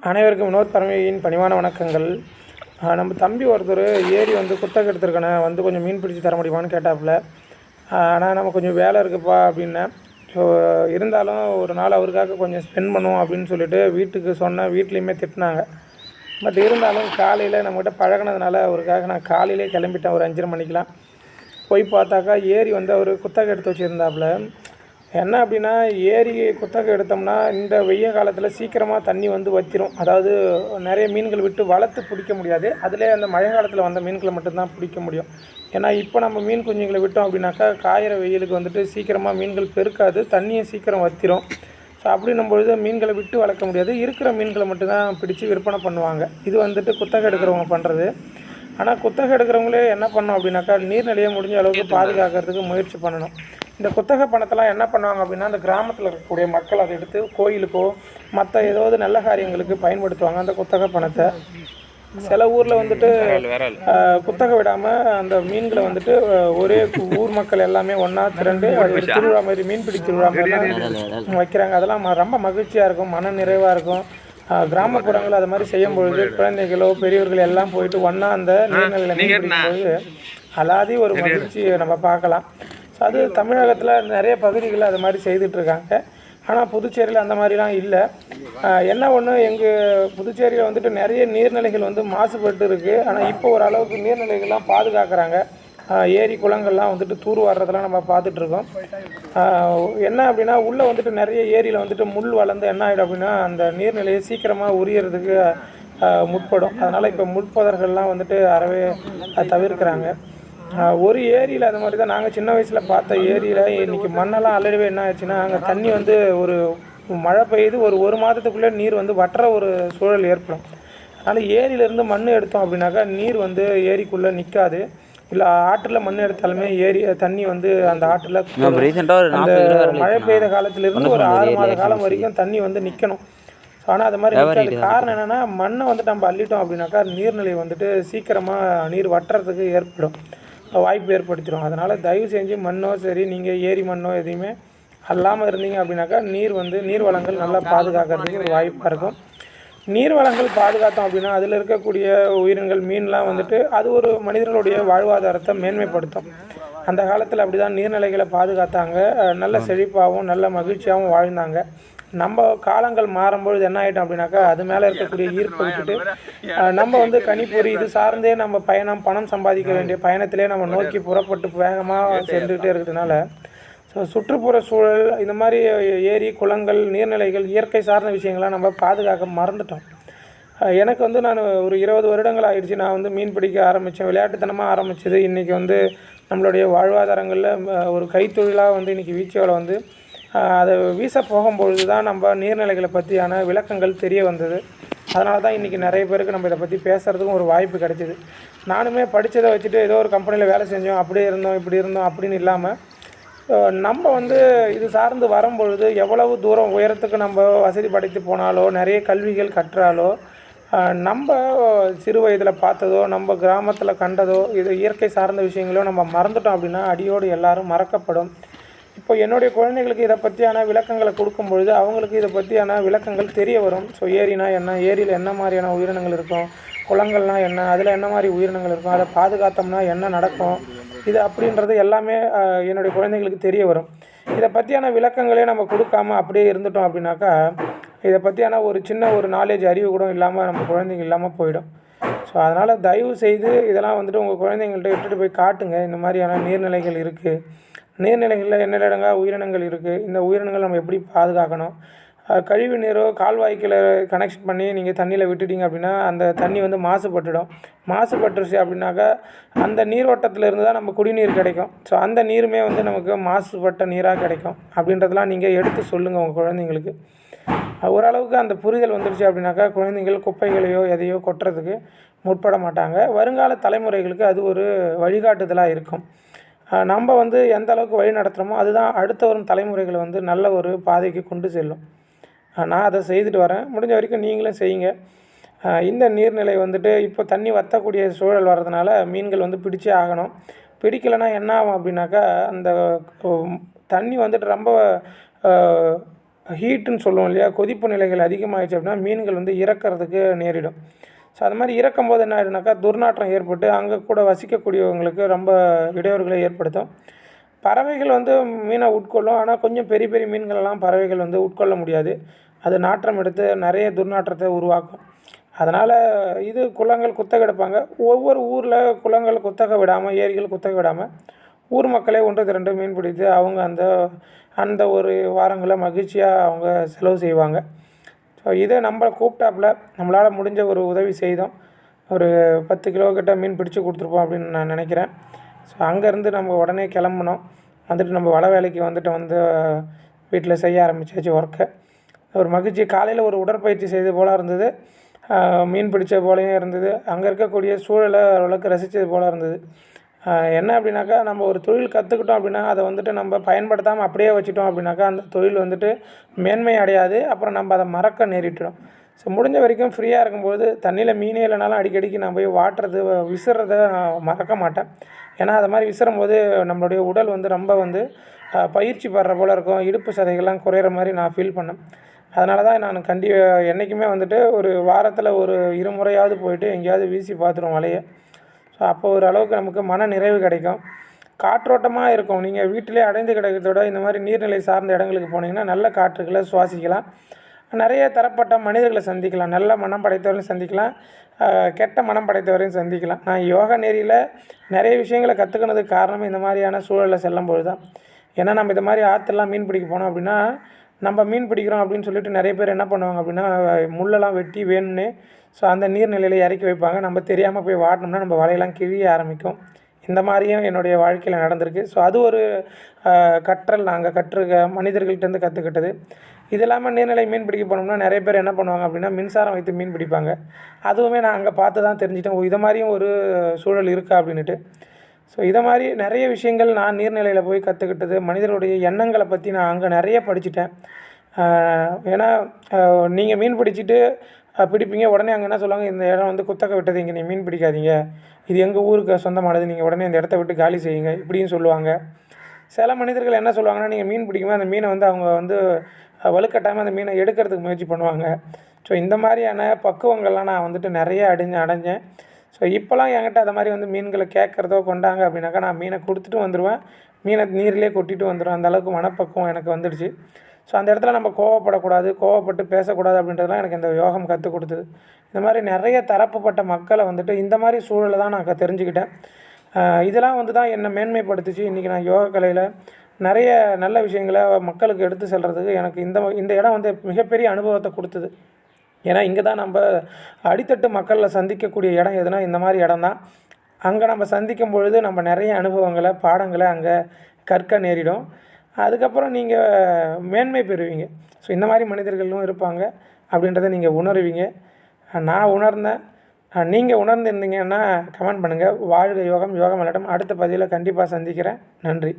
அனைவருக்கும் வினோத் பரமேயின் பணிவான வணக்கங்கள். நம்ம தம்பி ஒருத்தர் ஏரி வந்து குத்தகை எடுத்துருக்கேனே வந்து கொஞ்சம் மீன் பிடிச்சி தர முடியுமான்னு கேட்டாப்புல. ஆனால் நம்ம கொஞ்சம் வேலை இருக்குதுப்பா அப்படின்னேன் ஸோ இருந்தாலும் ஒரு நாள் அவருக்காக கொஞ்சம் ஸ்பெண்ட் பண்ணுவோம் அப்படின்னு சொல்லிட்டு வீட்டுக்கு சொன்னேன் வீட்லேயுமே திட்டினாங்க. பட் இருந்தாலும் காலையில் நம்மகிட்ட பழகுனதுனால அவருக்காக நான் காலையிலே கிளம்பிட்டேன் ஒரு அஞ்சரை மணிக்கெலாம் போய் பார்த்தாக்கா ஏரி வந்து அவர் குத்தகை எடுத்து வச்சுருந்தாப்புல. என்ன அப்படின்னா ஏரி குத்தகை எடுத்தோம்னா இந்த வெய்ய காலத்தில் சீக்கிரமாக தண்ணி வந்து வற்றிரும் அதாவது நிறைய மீன்கள் விட்டு வளர்த்து பிடிக்க முடியாது. அதிலே அந்த மழை காலத்தில் வந்த மீன்களை மட்டும்தான் பிடிக்க முடியும். ஏன்னா இப்போ நம்ம மீன் குஞ்சுங்களை விட்டோம் அப்படின்னாக்கா காயிற வெயிலுக்கு வந்துட்டு சீக்கிரமாக மீன்கள் பெருக்காது தண்ணியை சீக்கிரம் வத்திரும். ஸோ அப்படின்னும் பொழுது மீன்களை விட்டு வளர்க்க முடியாது. இருக்கிற மீன்களை மட்டும்தான் பிடிச்சி விற்பனை பண்ணுவாங்க. இது வந்துட்டு குத்தகை எடுக்கிறவங்க பண்ணுறது ஆனால் குத்தகை எடுக்கிறவங்களே என்ன பண்ணணும் அப்படின்னாக்கா நீர்நிலையை முடிஞ்ச அளவுக்கு பாதுகாக்கிறதுக்கு முயற்சி பண்ணணும். இந்த குத்தகை பணத்தெல்லாம் என்ன பண்ணுவாங்க அப்படின்னா அந்த கிராமத்தில் இருக்கக்கூடிய மக்கள் அதை எடுத்து கோயிலுக்கோ மற்ற ஏதாவது நல்ல காரியங்களுக்கு பயன்படுத்துவாங்க அந்த குத்தகை பணத்தை. சில ஊரில் வந்துட்டு குத்தகை விடாமல் அந்த மீன்களை வந்துட்டு ஒரே ஊர் மக்கள் எல்லாமே ஒன்றா திரண்டு அது திருவிழா மாதிரி மீன்பிடி திருவிழா மாதிரிலாம் வைக்கிறாங்க. அதெல்லாம் ரொம்ப மகிழ்ச்சியாக இருக்கும் மன நிறைவாக இருக்கும். கிராமப்புறங்கள் அது மாதிரி செய்யும் பொழுது குழந்தைகளோ பெரியவர்கள் எல்லாம் போயிட்டு ஒன்றா அந்த நீர்நிலையில் பொழுது அலாதி ஒரு மகிழ்ச்சியை நம்ம பார்க்கலாம். அது தமிழகத்தில் நிறைய பகுதிகளில் அது மாதிரி செய்துட்டு இருக்காங்க. ஆனால் புதுச்சேரியில் அந்த மாதிரிலாம் இல்லை. என்ன ஒன்று எங்கள் புதுச்சேரியில் வந்துட்டு நிறைய நீர்நிலைகள் வந்து மாசுபட்டு இருக்குது ஆனால் இப்போ ஓரளவுக்கு நீர்நிலைகள்லாம் பாதுகாக்கிறாங்க. ஏரி குளங்கள்லாம் வந்துட்டு தூர் வர்றதெல்லாம் நம்ம பார்த்துட்ருக்கோம் என்ன அப்படின்னா உள்ளே வந்துட்டு நிறைய ஏரியில் வந்துட்டு முள் வளர்ந்து என்ன ஆகிடும் அப்படின்னா அந்த நீர்நிலையை சீக்கிரமாக உரியறதுக்கு முற்படும். அதனால் இப்போ முட்பதர்கள்லாம் வந்துட்டு அறவே தவிர்க்கிறாங்க. ஒரு ஏரியில் அது மாதிரி தான். நாங்கள் சின்ன வயசில் பார்த்த ஏரியில் இன்றைக்கி மண்ணெல்லாம் அள்ளடவே என்ன ஆயிடுச்சுன்னா அங்கே தண்ணி வந்து ஒரு மழை பெய்யுது ஒரு ஒரு மாதத்துக்குள்ளே நீர் வந்து வற்ற ஒரு சூழல் ஏற்படும். அதனால் ஏரியிலேருந்து மண் எடுத்தோம் அப்படின்னாக்கா நீர் வந்து ஏரிக்குள்ளே நிற்காது இல்லை ஆற்றில் மண் எடுத்தாலுமே ஏரி தண்ணி வந்து அந்த ஆற்றில் அந்த மழை பெய்த காலத்திலிருந்து ஒரு ஆறு மாத காலம் வரைக்கும் தண்ணி வந்து நிற்கணும் ஸோ ஆனால் அது மாதிரி நிற்காது காரணம் என்னென்னா மண்ணை வந்துட்டு நம்ம அள்ளிட்டோம் அப்படின்னாக்கா நீர்நிலை வந்துட்டு சீக்கிரமாக நீர் வட்டுறதுக்கு ஏற்படும். வாய்ப்பு ஏற்படுத்திடும் அதனால் தயவு செஞ்சு மண்ணோ சரி நீங்கள் ஏரி மண்ணோ எதையுமே அல்லாமல் இருந்தீங்க அப்படின்னாக்கா நீர் வந்து நீர் வளங்கள் நல்லா பாதுகாக்கிறதுக்கு ஒரு வாய்ப்பாக இருக்கும். நீர் வளங்கள் பாதுகாத்தோம் அப்படின்னா அதில் இருக்கக்கூடிய உயிரினங்கள் மீன்லாம் வந்துட்டு அது ஒரு மனிதர்களுடைய வாழ்வாதாரத்தை மேன்மைப்படுத்தும். அந்த காலத்தில் அப்படி தான் நீர்நிலைகளை பாதுகாத்தாங்க. நல்ல செழிப்பாகவும் நல்ல மகிழ்ச்சியாகவும் வாழ்ந்தாங்க. நம்ம காலங்கள் மாறும்பொழுது என்ன ஆகிட்டோம் அப்படின்னாக்கா அது மேலே இருக்கக்கூடிய ஈர்ப்பு விட்டுட்டு நம்ம வந்து கணிப்பொறி இது சார்ந்தே நம்ம பயணம் பணம் சம்பாதிக்க வேண்டிய பயணத்திலே நம்ம நோக்கி புறப்பட்டு வேகமாக சென்றுகிட்டே இருக்கிறதுனால ஸோ சுற்றுப்புற சூழல் இந்த மாதிரி ஏரி குளங்கள் நீர்நிலைகள் இயற்கை சார்ந்த விஷயங்கள்லாம் நம்ம பாதுகாக்க மறந்துட்டோம். எனக்கு வந்து நான் ஒரு இருபது வருடங்கள் ஆயிடுச்சு. நான் வந்து மீன் பிடிக்க ஆரம்பித்தேன் விளையாட்டுத்தனமாக ஆரம்பித்தது இன்றைக்கி வந்து நம்மளுடைய வாழ்வாதாரங்களில் ஒரு கைத்தொழிலாக வந்து இன்றைக்கி வீச்சோவில் வந்து அதை வீச போகும்பொழுது தான் நம்ம நீர்நிலைகளை பற்றியான விளக்கங்கள் தெரிய வந்தது. அதனால தான் இன்றைக்கி நிறைய பேருக்கு நம்ம இதை பற்றி பேசுகிறதுக்கும் ஒரு வாய்ப்பு கிடைச்சிது. நானுமே படித்ததை வச்சுட்டு ஏதோ ஒரு கம்பெனியில் வேலை செஞ்சோம் அப்படியே இருந்தோம் இப்படி இருந்தோம் அப்படின்னு இல்லாமல் நம்ம வந்து இது சார்ந்து வரும்பொழுது எவ்வளவு தூரம் உயரத்துக்கு நம்ம வசதி படைத்து போனாலோ நிறைய கல்விகள் கற்றாலோ நம்ம சிறு வயதில் பார்த்ததோ நம்ம கிராமத்தில் கண்டதோ இது இயற்கை சார்ந்த விஷயங்களோ நம்ம மறந்துட்டோம் அப்படின்னா அடியோடு எல்லாரும் மறக்கப்படும். இப்போ என்னுடைய குழந்தைகளுக்கு இதை பற்றியான விளக்கங்களை கொடுக்கும் பொழுது அவங்களுக்கு இதை பற்றியான விளக்கங்கள் தெரிய வரும். ஸோ ஏரினா என்ன? ஏரியில் என்ன மாதிரியான உயிரினங்கள் இருக்கும்? குளங்கள்னா என்ன? அதில் என்ன மாதிரி உயிரினங்கள் இருக்கும்? அதை பாதுகாத்தோம்னா என்ன நடக்கும்? இது அப்படின்றது எல்லாமே என்னுடைய குழந்தைங்களுக்கு தெரிய வரும். இதை பற்றியான விளக்கங்களே நம்ம கொடுக்காம அப்படியே இருந்துட்டோம் அப்படின்னாக்கா இதை பற்றியான ஒரு சின்ன ஒரு நாலேஜ் அறிவு கூட இல்லாமல் நம்ம குழந்தைங்க இல்லாமல் போயிடும். ஸோ அதனால் தயவு செய்து இதெல்லாம் வந்துட்டு உங்கள் குழந்தைங்கள்ட்ட எடுத்துகிட்டு போய் காட்டுங்க. இந்த மாதிரியான நீர்நிலைகள் இருக்குது நீர்நிலைகளில் எண்ணிலடங்கா உயிரினங்கள் இருக்குது இந்த உயிரினங்கள் நம்ம எப்படி பாதுகாக்கணும்? கழிவு நீரோ கால்வாய்க்கில் கனெக்ஷன் பண்ணி நீங்கள் தண்ணியில் விட்டுட்டீங்க அப்படின்னா அந்த தண்ணி வந்து மாசுபட்டுடும். மாசுபட்டுருச்சு அப்படின்னாக்கா அந்த நீரோட்டத்தில் இருந்து தான் நம்ம குடிநீர் கிடைக்கும். ஸோ அந்த நீருமே வந்து நமக்கு மாசுபட்ட நீராக கிடைக்கும். அப்படின்றதெல்லாம் நீங்கள் எடுத்து சொல்லுங்கள் உங்கள் குழந்தைங்களுக்கு. ஓரளவுக்கு அந்த புரிதல் வந்துடுச்சு அப்படின்னாக்கா குழந்தைங்கள் குப்பைகளையோ எதையோ கொட்டுறதுக்கு முற்பட மாட்டாங்க. வருங்கால தலைமுறைகளுக்கு அது ஒரு வழிகாட்டுதலாக இருக்கும். நம்ம வந்து எந்த அளவுக்கு வழி நடத்துகிறோமோ அதுதான் அடுத்த வரும் தலைமுறைகளை வந்து நல்ல ஒரு பாதைக்கு கொண்டு செல்லும். நான் அதை செய்துட்டு வரேன். முடிஞ்ச வரைக்கும் நீங்களும் செய்யுங்க. இந்த நீர்நிலை வந்துட்டு இப்போ தண்ணி வற்றக்கூடிய சூழல் வர்றதுனால மீன்கள் வந்து பிடிச்சே ஆகணும். பிடிக்கலைன்னா என்ன ஆகும் அப்படின்னாக்கா அந்த தண்ணி வந்துட்டு ரொம்ப ஹீட்டுன்னு சொல்லுவோம் இல்லையா? கொதிப்பு நிலைகள் அதிகமாகிடுச்சு அப்படின்னா மீன்கள் வந்து இறக்கிறதுக்கு நேரிடும். ஸோ அது மாதிரி இறக்கும்போது என்ன ஆகிடுனாக்கா துர்நாற்றம் ஏற்பட்டு அங்கே கூட வசிக்கக்கூடியவங்களுக்கு ரொம்ப இடையூறுகளை ஏற்படுத்தும். பறவைகள் வந்து மீனை உட்கொள்ளும். ஆனால் கொஞ்சம் பெரிய பெரிய மீன்களெல்லாம் பறவைகள் வந்து உட்கொள்ள முடியாது. அது நாற்றம் எடுத்து நிறைய துர்நாற்றத்தை உருவாக்கும். அதனால் இது குளங்கள் குத்தகை எடுப்பாங்க. ஒவ்வொரு ஊரில் குளங்கள் குத்தகை விடாமல் ஏரிகள் குத்தகை விடாமல் ஊர் மக்களே ஒன்று திரண்டு மீன் பிடித்து அவங்க அந்த அந்த ஒரு வாரங்களை மகிழ்ச்சியாக அவங்க செலவு செய்வாங்க. ஸோ இதை நம்மளை கூப்பிட்டாப்புல நம்மளால் முடிஞ்ச ஒரு உதவி செய்தோம். ஒரு பத்து கிலோ கிட்ட மீன் பிடிச்சி கொடுத்துருப்போம் அப்படின்னு நான் நினைக்கிறேன். ஸோ அங்கேருந்து நம்ம உடனே கிளம்புனோம். வந்துட்டு நம்ம வலை வேலைக்கு வந்துட்டு வந்து வீட்டில் செய்ய ஆரம்பிச்சாச்சு ஒர்க்கை ஒரு மகிழ்ச்சி. காலையில் ஒரு உடற்பயிற்சி செய்தது போல் இருந்தது. மீன் பிடிச்ச போலையும் இருந்தது. அங்கே இருக்கக்கூடிய சூழலை ஓரளவுக்கு ரசித்தது போல் இருந்தது. என்ன அப்படின்னாக்கா நம்ம ஒரு தொழில் கற்றுக்கிட்டோம் அப்படின்னா அதை வந்துட்டு நம்ம பயன்படுத்தாமல் அப்படியே வச்சுட்டோம் அப்படின்னாக்கா அந்த தொழில் வந்துட்டு மேன்மை அடையாது. அப்புறம் நம்ம அதை மறக்க நேரிட்டுடும். ஸோ முடிஞ்ச வரைக்கும் ஃப்ரீயாக இருக்கும்போது தண்ணியில் மீனே இல்லைனாலும் அடிக்கடிக்கு நான் போய் வாட்டுறது விசிறத மறக்க மாட்டேன். ஏன்னா அது மாதிரி விசிறும் போது நம்மளுடைய உடல் வந்து ரொம்ப வந்து பயிற்சி படுற போல் இருக்கும். இடுப்பு சதைகள்லாம் குறையிற மாதிரி நான் ஃபீல் பண்ணேன் அதனால தான் நான் கண்டி என்றைக்குமே வந்துட்டு ஒரு வாரத்தில் ஒரு இருமுறையாவது போயிட்டு எங்கேயாவது வீசி பார்த்துருவோம் வலையை. அப்போ ஓரளவுக்கு நமக்கு மன நிறைவு கிடைக்கும். காற்றோட்டமாக இருக்கும். நீங்கள் வீட்டிலே அடைந்து கிடக்கிறதோட இந்த மாதிரி நீர்நிலை சார்ந்த இடங்களுக்கு போனீங்கன்னா நல்ல காற்றுகளை சுவாசிக்கலாம். நிறைய தரப்பட்ட மனிதர்களை சந்திக்கலாம். நல்ல மனம் படைத்தவரையும் சந்திக்கலாம். கெட்ட மனம் படைத்தவரையும் சந்திக்கலாம். நான் யோகா நெறியில் நிறைய விஷயங்களை கற்றுக்கினதுக்கு காரணம் இந்த மாதிரியான சூழலில் செல்லும்போது தான் ஏன்னா நம்ம இந்த மாதிரி ஆற்றுலாம் மீன் பிடிக்க போனோம் அப்படின்னா நம்ம மீன் பிடிக்கிறோம் அப்படின்னு சொல்லிட்டு நிறைய பேர் என்ன பண்ணுவாங்க அப்படின்னா முள்ளெல்லாம் வெட்டி வேணும்னே ஸோ அந்த நீர்நிலையில் இறக்கி வைப்பாங்க. நம்ம தெரியாமல் போய் வாட்டினோம்னா நம்ம வலையெல்லாம் கிழிய ஆரம்பிக்கும். இந்த மாதிரியும் என்னுடைய வாழ்க்கையில் நடந்திருக்கு. ஸோ அது ஒரு கற்றல். நாங்கள் கற்றுக்க மனிதர்கள்ட்டேருந்து கற்றுக்கிட்டது இது இல்லாமல் நீர்நிலை மீன் பிடிக்க போனோம்னா நிறைய பேர் என்ன பண்ணுவாங்க அப்படின்னா மின்சாரம் வைத்து மீன் பிடிப்பாங்க. அதுவுமே நான் அங்கே பார்த்து தான் தெரிஞ்சிட்டேன். ஓ இதை மாதிரியும் ஒரு சூழல் இருக்கா அப்படின்ட்டு ஸோ இதை மாதிரி நிறைய விஷயங்கள் நான் நீர்நிலையில் போய் கற்றுக்கிட்டது மனிதருடைய எண்ணங்களை பற்றி நான் அங்கே நிறைய படிச்சுட்டேன். ஏன்னா நீங்கள் மீன் பிடிச்சிட்டு பிடிப்பீங்க. உடனே அங்கே என்ன சொல்லுவாங்க? இந்த இடம் வந்து குத்தக்க விட்டது இங்கே நீங்கள் மீன் பிடிக்காதீங்க. இது எங்கள் ஊருக்கு சொந்தமானது நீங்கள் உடனே இந்த இடத்த விட்டு காலி செய்யுங்க இப்படின்னு சொல்லுவாங்க. சில மனிதர்கள் என்ன சொல்லுவாங்கன்னா நீங்கள் மீன் பிடிக்கும்போது அந்த மீனை வந்து அவங்க வந்து வலுக்கட்டாமல் அந்த மீனை எடுக்கிறதுக்கு முயற்சி பண்ணுவாங்க. ஸோ இந்த மாதிரியான பக்குவங்கள்லாம் நான் வந்துட்டு நிறைய அடைஞ்சு அடைஞ்சேன். ஸோ இப்போலாம் என்கிட்ட அதை மாதிரி வந்து மீன்களை கேட்குறதோ கொண்டாங்க அப்படின்னாக்கா நான் மீனை கொடுத்துட்டு வந்துடுவேன் மீனை நீர்லேயே கொட்டிட்டு வந்துடுவேன் அந்தளவுக்கு மனப்பக்குவம் எனக்கு வந்துடுச்சு. ஸோ அந்த இடத்துல நம்ம கோவப்படக்கூடாது கோவப்பட்டு பேசக்கூடாது அப்படின்றதுலாம் எனக்கு இந்த யோகம் கற்றுக் கொடுத்தது. இந்த மாதிரி நிறைய தரப்புப்பட்ட மக்களை வந்துட்டு இந்த மாதிரி சூழலை தான் நான் தெரிஞ்சுக்கிட்டேன். இதெல்லாம் வந்து தான் என்னை மேன்மைப்படுத்துச்சு. இன்றைக்கி நான் யோகா கலையில் நிறைய நல்ல விஷயங்களை மக்களுக்கு எடுத்து செல்கிறதுக்கு எனக்கு இந்த இந்த இடம் வந்து மிகப்பெரிய அனுபவத்தை கொடுத்தது. ஏன்னா இங்கே தான் நம்ம அடித்தட்டு மக்களில் சந்திக்கக்கூடிய இடம் எதுனா இந்த மாதிரி இடம் தான். அங்கே நம்ம சந்திக்கும் பொழுது நம்ம நிறைய அனுபவங்களை பாடங்களை அங்கே கற்க நேரிடும். அதுக்கப்புறம் நீங்கள் மேன்மை பெறுவீங்க. ஸோ இந்த மாதிரி மனிதர்களும் இருப்பாங்க. அப்படின்றத நீங்கள் உணருவீங்க. நான் உணர்ந்தேன். நீங்கள் உணர்ந்திருந்தீங்கன்னா கமெண்ட் பண்ணுங்கள் வாழ்க யோகம் யோகம் விளையாட்டம் அடுத்த பதிவில் கண்டிப்பாக சந்திக்கிறேன். நன்றி.